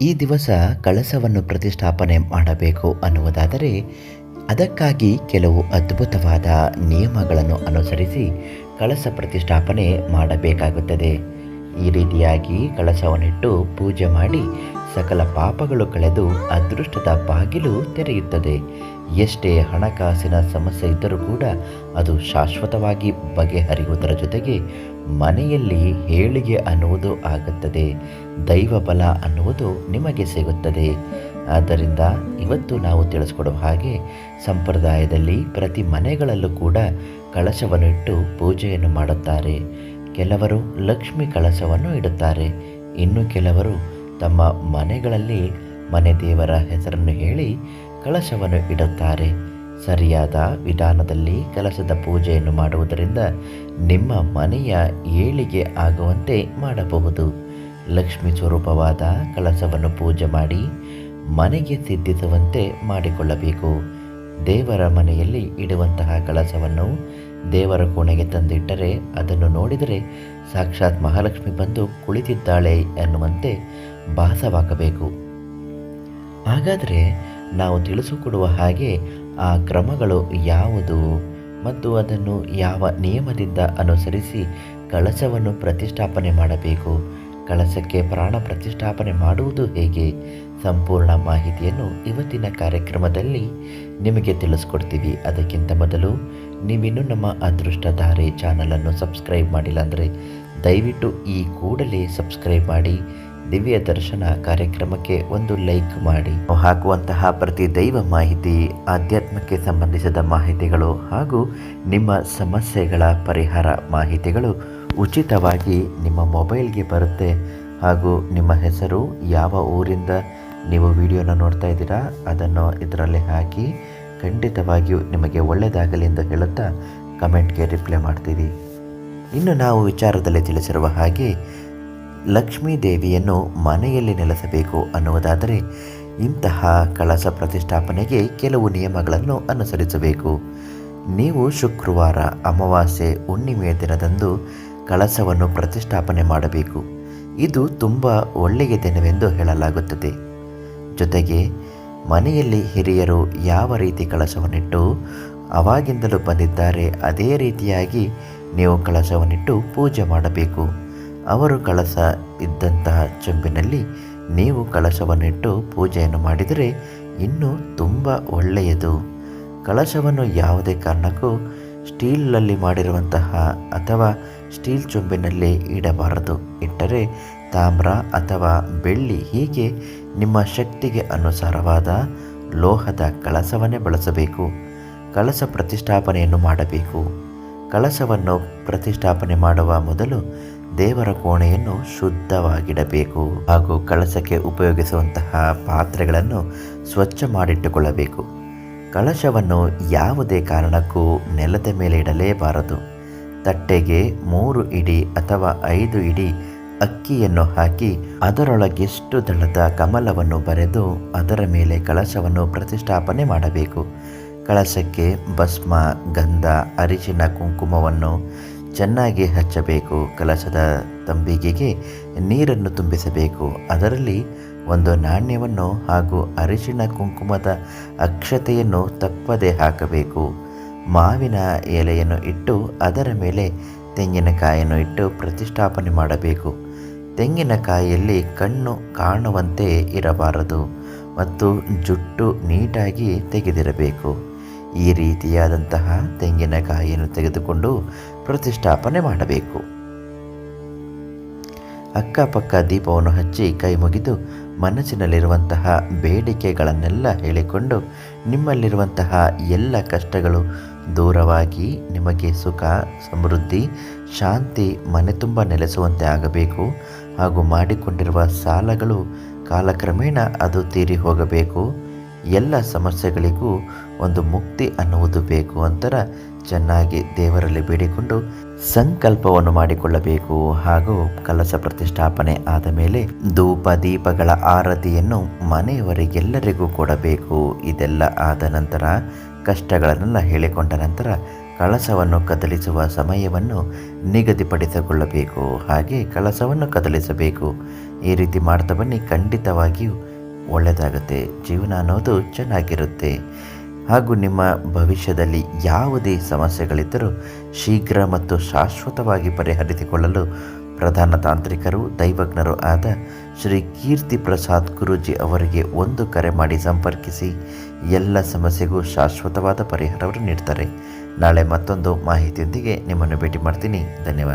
ಈ ದಿವಸ ಕಳಸವನ್ನು ಪ್ರತಿಷ್ಠಾಪನೆ ಮಾಡಬೇಕು ಅನ್ನುವುದಾದರೆ ಅದಕ್ಕಾಗಿ ಕೆಲವು ಅದ್ಭುತವಾದ ನಿಯಮಗಳನ್ನು ಅನುಸರಿಸಿ ಕಳಸ ಪ್ರತಿಷ್ಠಾಪನೆ ಮಾಡಬೇಕಾಗುತ್ತದೆ. ಈ ರೀತಿಯಾಗಿ ಕಳಸವನ್ನಿಟ್ಟು ಪೂಜೆ ಮಾಡಿ ಸಕಲ ಪಾಪಗಳು ಕಳೆದು ಅದೃಷ್ಟದ ಬಾಗಿಲು ತೆರೆಯುತ್ತದೆ. ಎಷ್ಟೇ ಹಣಕಾಸಿನ ಸಮಸ್ಯೆ ಇದ್ದರೂ ಕೂಡ ಅದು ಶಾಶ್ವತವಾಗಿ ಬಗೆಹರಿಯುವುದರ ಜೊತೆಗೆ ಮನೆಯಲ್ಲಿ ಹೇಳಿಗೆ ಅನ್ನುವುದು ಆಗುತ್ತದೆ ದೈವ ಬಲ ಅನ್ನುವುದು ನಿಮಗೆ ಸಿಗುತ್ತದೆ. ಆದ್ದರಿಂದ ಇವತ್ತು ನಾವು ತಿಳಿಸ್ಕೊಡುವ ಹಾಗೆ ಸಂಪ್ರದಾಯದಲ್ಲಿ ಪ್ರತಿ ಮನೆಗಳಲ್ಲೂ ಕೂಡ ಕಳಶವನ್ನು ಇಟ್ಟು ಪೂಜೆಯನ್ನು ಮಾಡುತ್ತಾರೆ. ಕೆಲವರು ಲಕ್ಷ್ಮಿ ಕಳಶವನ್ನು ಇಡುತ್ತಾರೆ. ಇನ್ನು ಕೆಲವರು ತಮ್ಮ ಮನೆಗಳಲ್ಲಿ ಮನೆ ದೇವರ ಹೆಸರನ್ನು ಹೇಳಿ ಕಳಶವನ್ನು ಇಡುತ್ತಾರೆ. ಸರಿಯಾದ ವಿಧಾನದಲ್ಲಿ ಕಲಸದ ಪೂಜೆಯನ್ನು ಮಾಡುವುದರಿಂದ ನಿಮ್ಮ ಮನೆಯ ಏಳಿಗೆ ಆಗುವಂತೆ ಮಾಡಬಹುದು. ಲಕ್ಷ್ಮಿ ಸ್ವರೂಪವಾದ ಕಳಸವನ್ನು ಪೂಜೆ ಮಾಡಿ ಮನೆಗೆ ಸಿದ್ಧಿಸುವಂತೆ ಮಾಡಿಕೊಳ್ಳಬೇಕು. ದೇವರ ಮನೆಯಲ್ಲಿ ಇಡುವಂತಹ ಕಳಸವನ್ನು ದೇವರ ಕೋಣೆಗೆ ತಂದಿಟ್ಟರೆ ಅದನ್ನು ನೋಡಿದರೆ ಸಾಕ್ಷಾತ್ ಮಹಾಲಕ್ಷ್ಮಿ ಬಂದು ಕುಳಿತಿದ್ದಾಳೆ ಎನ್ನುವಂತೆ ಭಾಸವಾಗಬೇಕು. ಹಾಗಾದರೆ ನಾವು ತಿಳಿಸಿಕೊಡುವ ಹಾಗೆ ಆ ಕ್ರಮಗಳು ಯಾವುದು ಮತ್ತು ಅದನ್ನು ಯಾವ ನಿಯಮದಿಂದ ಅನುಸರಿಸಿ ಕಳಸವನ್ನು ಪ್ರತಿಷ್ಠಾಪನೆ ಮಾಡಬೇಕು? ಕಳಸಕ್ಕೆ ಪ್ರಾಣ ಪ್ರತಿಷ್ಠಾಪನೆ ಮಾಡುವುದು ಹೇಗೆ? ಸಂಪೂರ್ಣ ಮಾಹಿತಿಯನ್ನು ಇವತ್ತಿನ ಕಾರ್ಯಕ್ರಮದಲ್ಲಿ ನಿಮಗೆ ತಿಳಿಸ್ಕೊಡ್ತೀವಿ. ಅದಕ್ಕಿಂತ ಮೊದಲು ನೀವಿನ್ನು ನಮ್ಮ ಅದೃಷ್ಟಧಾರೆ ಚಾನಲನ್ನು ಸಬ್ಸ್ಕ್ರೈಬ್ ಮಾಡಿಲ್ಲ ಅಂದರೆ ದಯವಿಟ್ಟು ಈ ಕೂಡಲೇ ಸಬ್ಸ್ಕ್ರೈಬ್ ಮಾಡಿ, ದಿವ್ಯ ದರ್ಶನ ಕಾರ್ಯಕ್ರಮಕ್ಕೆ ಒಂದು ಲೈಕ್ ಮಾಡಿ. ಹಾಕುವಂತಹ ಪ್ರತಿ ದೈವ ಮಾಹಿತಿ ಆಧ್ಯಾತ್ಮಕ್ಕೆ ಸಂಬಂಧಿಸಿದ ಮಾಹಿತಿಗಳು ಹಾಗೂ ನಿಮ್ಮ ಸಮಸ್ಯೆಗಳ ಪರಿಹಾರ ಮಾಹಿತಿಗಳು ಉಚಿತವಾಗಿ ನಿಮ್ಮ ಮೊಬೈಲ್ಗೆ ಬರುತ್ತೆ. ಹಾಗೂ ನಿಮ್ಮ ಹೆಸರು, ಯಾವ ಊರಿಂದ ನೀವು ವಿಡಿಯೋನ ನೋಡ್ತಾ ಇದ್ದೀರಾ, ಅದನ್ನು ಇದರಲ್ಲಿ ಹಾಕಿ ಖಂಡಿತವಾಗಿಯೂ ನಿಮಗೆ ಒಳ್ಳೆಯದಾಗಲಿ ಎಂದು ಹೇಳುತ್ತಾ ಕಮೆಂಟ್ಗೆ ರಿಪ್ಲೈ ಮಾಡ್ತೀವಿ ಇನ್ನು ನಾವು ವಿಚಾರದಲ್ಲಿ ತಿಳಿಸಿರುವ ಹಾಗೆ ಲಕ್ಷ್ಮೀ ದೇವಿಯನ್ನು ಮನೆಯಲ್ಲಿ ನೆಲೆಸಬೇಕು ಅನ್ನುವುದಾದರೆ ಇಂತಹ ಕಳಸ ಪ್ರತಿಷ್ಠಾಪನೆಗೆ ಕೆಲವು ನಿಯಮಗಳನ್ನು ಅನುಸರಿಸಬೇಕು. ನೀವು ಶುಕ್ರವಾರ ಅಮಾವಾಸ್ಯೆ ಹುಣ್ಣಿಮೆಯ ದಿನದಂದು ಕಳಸವನ್ನು ಪ್ರತಿಷ್ಠಾಪನೆ ಮಾಡಬೇಕು. ಇದು ತುಂಬ ಒಳ್ಳೆಯ ದಿನವೆಂದು ಹೇಳಲಾಗುತ್ತದೆ. ಜೊತೆಗೆ, ಮನೆಯಲ್ಲಿ ಹಿರಿಯರು ಯಾವ ರೀತಿ ಕಳಸವನ್ನಿಟ್ಟು ಅವಾಗಿಂದಲೂ ಬಂದಿದ್ದಾರೆ, ಅದೇ ರೀತಿಯಾಗಿ ನೀವು ಕಳಸವನ್ನಿಟ್ಟು ಪೂಜೆ ಮಾಡಬೇಕು. ಅವರು ಕಳಸ ಇದ್ದಂತಹ ಚೆಂಬಿನಲ್ಲಿ ನೀವು ಕಳಶವನ್ನಿಟ್ಟು ಪೂಜೆಯನ್ನು ಮಾಡಿದರೆ ಇನ್ನೂ ತುಂಬ ಒಳ್ಳೆಯದು. ಕಳಶವನ್ನು ಯಾವುದೇ ಕಾರಣಕ್ಕೂ ಸ್ಟೀಲಲ್ಲಿ ಮಾಡಿರುವಂತಹ ಅಥವಾ ಸ್ಟೀಲ್ ಚೊಂಬಿನಲ್ಲಿ ಇಡಬಾರದು. ಇಟ್ಟರೆ ತಾಮ್ರ ಅಥವಾ ಬೆಳ್ಳಿ ಹೀಗೆ ನಿಮ್ಮ ಶಕ್ತಿಗೆ ಅನುಸಾರವಾದ ಲೋಹದ ಕಳಸವನ್ನೇ ಬಳಸಬೇಕು. ಕಳಸ ಪ್ರತಿಷ್ಠಾಪನೆಯನ್ನು ಮಾಡಬೇಕು. ಕಳಸವನ್ನು ಪ್ರತಿಷ್ಠಾಪನೆ ಮಾಡುವ ಮೊದಲು ದೇವರ ಕೋಣೆಯನ್ನು ಶುದ್ಧವಾಗಿಡಬೇಕು ಹಾಗೂ ಕಳಸಕ್ಕೆ ಉಪಯೋಗಿಸುವಂತಹ ಪಾತ್ರೆಗಳನ್ನು ಸ್ವಚ್ಛ ಮಾಡಿಟ್ಟುಕೊಳ್ಳಬೇಕು. ಕಳಶವನ್ನು ಯಾವುದೇ ಕಾರಣಕ್ಕೂ ನೆಲದ ಮೇಲೆ ಇಡಲೇಬಾರದು. ತಟ್ಟೆಗೆ ಮೂರು ಇಡಿ ಅಥವಾ ಐದು ಇಡಿ ಅಕ್ಕಿಯನ್ನು ಹಾಕಿ ಅದರೊಳಗೆಷ್ಟು ದಳದ ಕಮಲವನ್ನು ಬರೆದು ಅದರ ಮೇಲೆ ಕಳಶವನ್ನು ಪ್ರತಿಷ್ಠಾಪನೆ ಮಾಡಬೇಕು. ಕಳಶಕ್ಕೆ ಭಸ್ಮ, ಗಂಧ, ಅರಿಶಿನ, ಕುಂಕುಮವನ್ನು ಚೆನ್ನಾಗಿ ಹಚ್ಚಬೇಕು. ಕಲಶದ ತಂಬಿಗೆಗೆ ನೀರನ್ನು ತುಂಬಿಸಬೇಕು. ಅದರಲ್ಲಿ ಒಂದು ನಾಣ್ಯವನ್ನು ಹಾಗೂ ಅರಿಶಿಣ ಕುಂಕುಮದ ಅಕ್ಷತೆಯನ್ನು ತಪ್ಪದೆ ಹಾಕಬೇಕು. ಮಾವಿನ ಎಲೆಯನ್ನು ಇಟ್ಟು ಅದರ ಮೇಲೆ ತೆಂಗಿನಕಾಯಿಯನ್ನು ಇಟ್ಟು ಪ್ರತಿಷ್ಠಾಪನೆ ಮಾಡಬೇಕು. ತೆಂಗಿನಕಾಯಿಯಲ್ಲಿ ಕಣ್ಣು ಕಾಣುವಂತೆ ಇರಬಾರದು ಮತ್ತು ಜುಟ್ಟು ನೀಟಾಗಿ ತೆಗೆದಿರಬೇಕು. ಈ ರೀತಿಯಾದಂತಹ ತೆಂಗಿನಕಾಯಿಯನ್ನು ತೆಗೆದುಕೊಂಡು ಪ್ರತಿಷ್ಠಾಪನೆ ಮಾಡಬೇಕು. ಅಕ್ಕಪಕ್ಕ ದೀಪವನ್ನು ಹಚ್ಚಿ ಕೈ ಮುಗಿದು ಮನಸ್ಸಿನಲ್ಲಿರುವಂತಹ ಬೇಡಿಕೆಗಳನ್ನೆಲ್ಲ ಹೇಳಿಕೊಂಡು ನಿಮ್ಮಲ್ಲಿರುವಂತಹ ಎಲ್ಲ ಕಷ್ಟಗಳು ದೂರವಾಗಿ ನಿಮಗೆ ಸುಖ, ಸಮೃದ್ಧಿ, ಶಾಂತಿ, ಮನೆ ತುಂಬ ನೆಲೆಸುವಂತೆ ಆಗಬೇಕು. ಹಾಗೂ ಮಾಡಿಕೊಂಡಿರುವ ಸಾಲಗಳು ಕಾಲಕ್ರಮೇಣ ಅದು ತೀರಿ ಹೋಗಬೇಕು. ಎಲ್ಲ ಸಮಸ್ಯೆಗಳಿಗೂ ಒಂದು ಮುಕ್ತಿ ಅನ್ನುವುದು ಬೇಕು ಅಂತರ ಚೆನ್ನಾಗಿ ದೇವರಲ್ಲಿ ಬೇಡಿಕೊಂಡು ಸಂಕಲ್ಪವನ್ನು ಮಾಡಿಕೊಳ್ಳಬೇಕು ಹಾಗೂ ಕಲಸ ಪ್ರತಿಷ್ಠಾಪನೆ ಆದ ಮೇಲೆ ಧೂಪ ದೀಪಗಳ ಆರತಿಯನ್ನು ಮನೆಯವರಿಗೆಲ್ಲರಿಗೂ ಕೊಡಬೇಕು. ಇದೆಲ್ಲ ಆದ ನಂತರ ಕಷ್ಟಗಳನ್ನೆಲ್ಲ ಹೇಳಿಕೊಂಡ ನಂತರ ಕಳಸವನ್ನು ಕದಲಿಸುವ ಸಮಯವನ್ನು ನಿಗದಿಪಡಿಸಿಕೊಳ್ಳಬೇಕು. ಹಾಗೆ ಕಳಸವನ್ನು ಕದಲಿಸಬೇಕು. ಈ ರೀತಿ ಮಾಡ್ತಾ ಬನ್ನಿ. ಖಂಡಿತವಾಗಿಯೂ ಒಳ್ಳೆಯದಾಗುತ್ತೆ, ಜೀವನ ಅನ್ನೋದು ಚೆನ್ನಾಗಿರುತ್ತೆ. ಹಾಗೂ ನಿಮ್ಮ ಭವಿಷ್ಯದಲ್ಲಿ ಯಾವುದೇ ಸಮಸ್ಯೆಗಳಿದ್ದರೂ ಶೀಘ್ರ ಮತ್ತು ಶಾಶ್ವತವಾಗಿ ಪರಿಹರಿಸಿಕೊಳ್ಳಲು ಪ್ರಧಾನ ತಾಂತ್ರಿಕರು, ದೈವಜ್ಞರು ಆದ ಶ್ರೀ ಕೀರ್ತಿ ಪ್ರಸಾದ್ ಗುರೂಜಿ ಅವರಿಗೆ ಒಂದು ಕರೆ ಮಾಡಿ ಸಂಪರ್ಕಿಸಿ, ಎಲ್ಲ ಸಮಸ್ಯೆಗೂ ಶಾಶ್ವತವಾದ ಪರಿಹಾರವನ್ನು ನೀಡ್ತಾರೆ. ನಾಳೆ ಮತ್ತೊಂದು ಮಾಹಿತಿಯೊಂದಿಗೆ ನಿಮ್ಮನ್ನು ಭೇಟಿ ಮಾಡ್ತೀನಿ. ಧನ್ಯವಾದ.